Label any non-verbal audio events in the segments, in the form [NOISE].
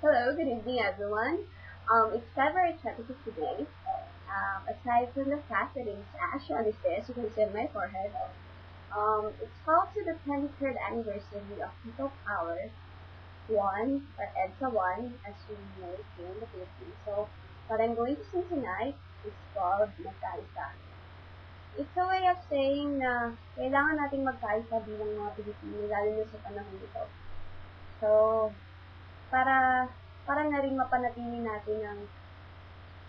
Hello, good evening everyone. Um, it's February 25th today. Um, aside from the fact that it's ash on his face, you can see on my forehead, um, it's to the 23rd anniversary of People Power 1, or EDSA 1, as we know it here in the Philippines. So, what I'm going to sing tonight is called Magkaisa. It's a way of saying na kailangan nating magkaisa bilang mga Pilipino, lalo na sa panahon ito. So, para para na rin mapanatili natin ang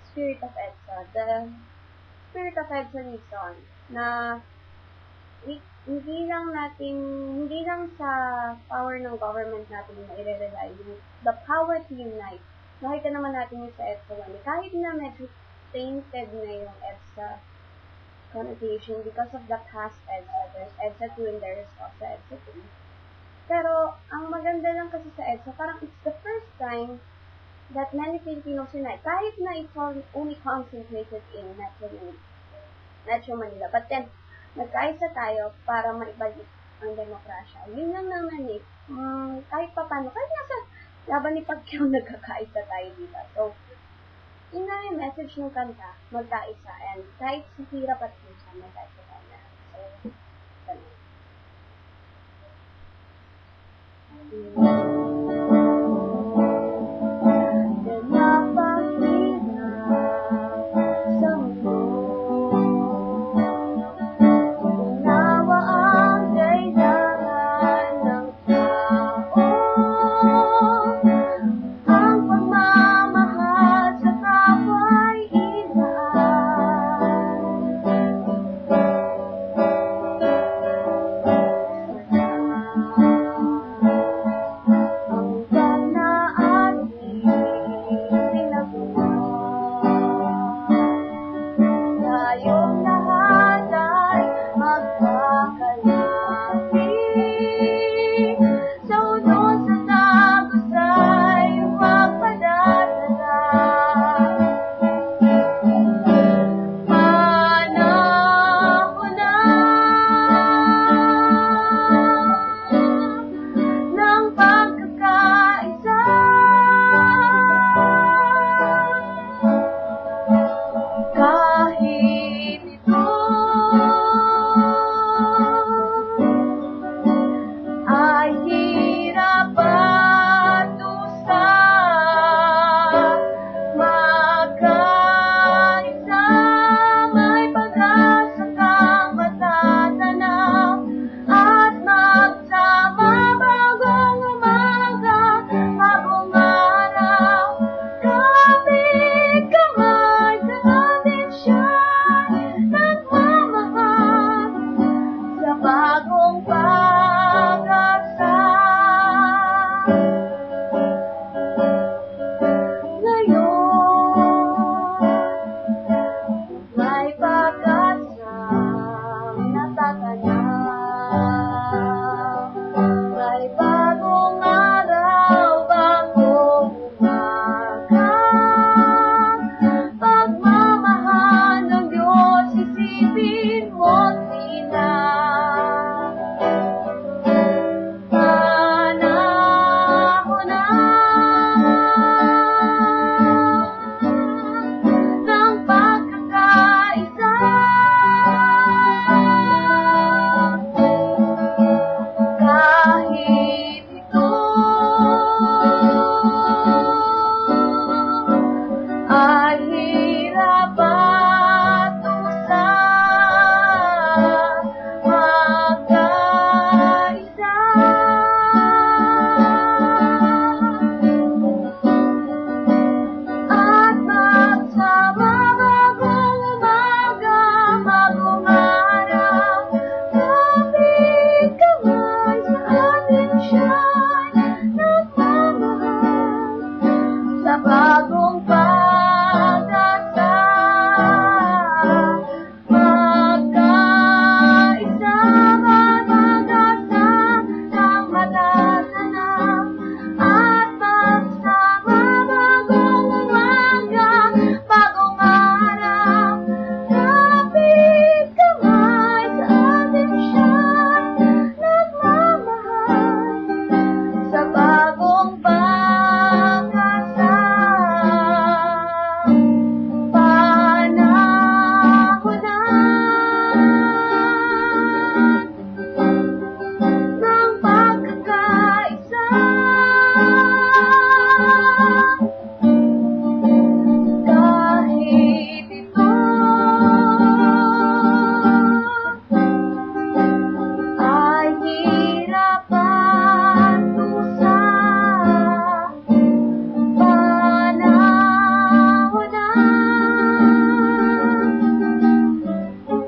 spirit of EDSA. The spirit of EDSA lives on na hindi lang natin, hindi lang sa power ng government natin na i-rely, the power to unite. Nakita naman natin yung sa EDSA 1. Kahit na medyo tainted na yung EDSA connotation because of the past EDSA. There's EDSA 2 and there's also EDSA 3. Pero, ang maganda lang kasi sa EDSA, parang it's the first time that many Filipinos unite. Kahit na it's only concentrated in Metro Manila. Metro Manila. But then, nagkaisa tayo para maibalik ang demokrasya. Yun lang naman eh. Mm, kahit pa paano, kahit nasa laban ni Pacquiao [LAUGHS] nagkakaisa tayo dito. So, yun na yung message ng kanta, magkaisa. And kahit sa hirap at pusa, magkaisa tayo. bagong bagong